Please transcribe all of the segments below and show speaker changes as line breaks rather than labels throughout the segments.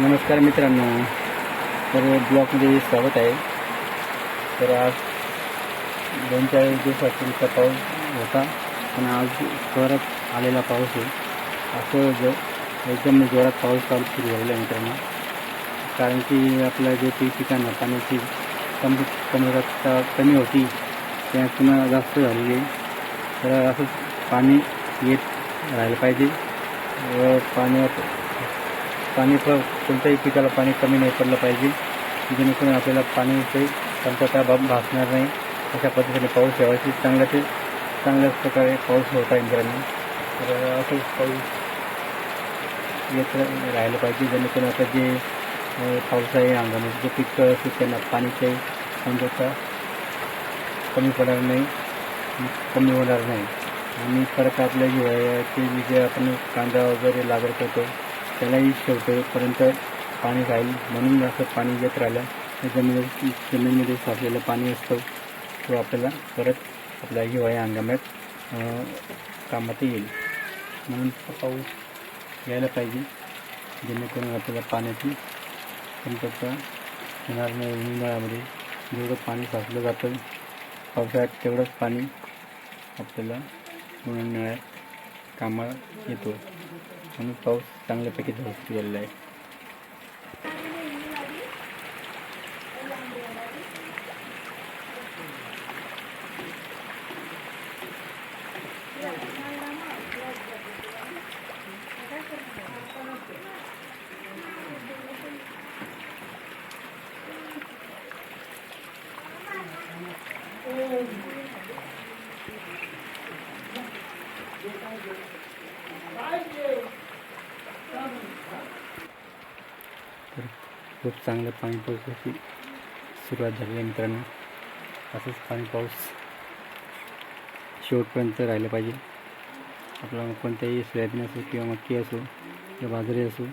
नमस्कार मित्रांनो. तर ब्लॉकमध्ये स्वागत आहे. तर आज दोन चार दिवसापूर्वीचा पाऊस होता पण आज परत आलेला पाऊस आहे. असं ज एकदम जोरात पाऊस चालू सुरू झालेला आहे मित्रांनो. कारण की आपल्या जे पीक पिकांना पाण्याची कमी कमतरता कमी होती त्या पुन्हा जास्त झालेली आहे. तर असंच पाणी येत राहिलं पाहिजे. व पाण्यात पाणी प कोणत्याही पिकाला पाणी कमी नाही पडलं पाहिजे. जेणेकरून आपल्याला पाण्याची कमतरता भा भासणार नाही. अशा पद्धतीने पाऊस यावर्षी चांगल्या ते चांगल्याच प्रकारे पाऊस होता इंद्राने. मित्रांनो तर असंच पाऊस येत राहिलं पाहिजे. जेणेकरून आता जे पाऊस पावसाळी हंगामात जे पीक असतील त्यांना पाण्याची कमतरता कमी पडणार नाही कमी होणार नाही. आणि परत आपल्या हिवाळ्याचे जे आपण कांदा वगैरे लागवड करतो त्यालाही शेवटपर्यंत पाणी राहील. म्हणून असं पाणी येत राहिलं. तर जमिनी जमिनीमध्ये साचलेलं पाणी असतं. तो आपल्याला परत आपल्या हिवाळ्या हंगामात कामात येईल. म्हणून पाऊस यायला पाहिजे. जेणेकरून आपल्याला पाण्याची कमतरता होणार नाही. उन्हाळ्यामध्ये जेवढं पाणी साचलं जातं पावसाळ्यात तेवढंच पाणी आपल्याला उन्हाळ्यात कामात येतो. आणि पाऊस चांगल्यापैकी धडक गेलेला आहे Thank you. खूप चांगलं पाणी पावसाची सुरुवात झाली आहे मित्रांनो. असंच पाणी पाऊस शेवटपर्यंत राहिलं पाहिजे. आपला कोणत्याही सोयाबीन असो किंवा मक्की असो किंवा बाजरी असो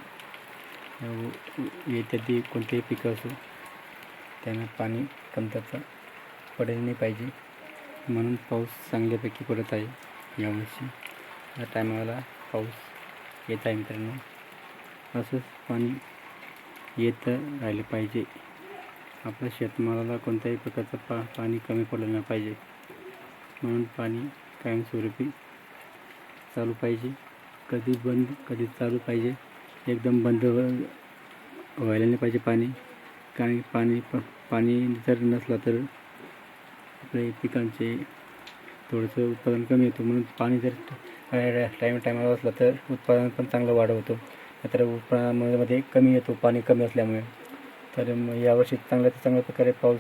इत्यादी कोणतेही पिकं असो त्यांना पाणी कमतरता पडेल नाही पाहिजे. म्हणून पाऊस चांगल्यापैकी पडत आहे. यावर्षी या टायमाला पाऊस येत आहे मित्रांनो. असंच पाणी येत राहिले पाहिजे. आपल्या शेतमालाला कोणत्याही प्रकारचं पा पाणी कमी पडलं नाही पाहिजे. म्हणून पाणी कायमस्वरूपी चालू पाहिजे. कधी बंद कधी चालू पाहिजे. एकदम बंद व्हायला नाही पाहिजे पाणी. कारण की पाणी प पाणी जर नसलं तर आपल्या पिकांचे थोडंसं उत्पादन कमी होतं. म्हणून पाणी जर टाईम टायमाला असलं तर उत्पादन पण चांगलं वाढवतो. तर उत्पादनामध्ये कमी येतो पाणी कमी असल्यामुळे. तर मग यावर्षी चांगल्या तर चांगल्या प्रकारे पाऊस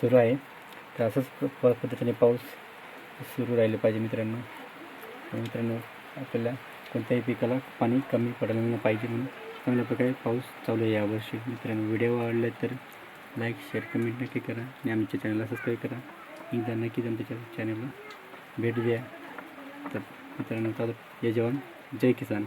सुरू आहे. तर असंच पद्धतीने पाऊस सुरू राहिले पाहिजे मित्रांनो. मित्रांनो आपल्याला कोणत्याही पिकाला पाणी कमी पडायला नाही पाहिजे म्हणून चांगल्या प्रकारे पाऊस चालू आहे यावर्षी. मित्रांनो व्हिडिओ आवडले तर लाईक शेअर कमेंट नक्की करा आणि आमच्या चॅनलला सबस्क्राईब करा. एकदा नक्कीच आमच्या चॅनलला भेट द्या. तर मित्रांनो चालू. जय जवान जय किसान.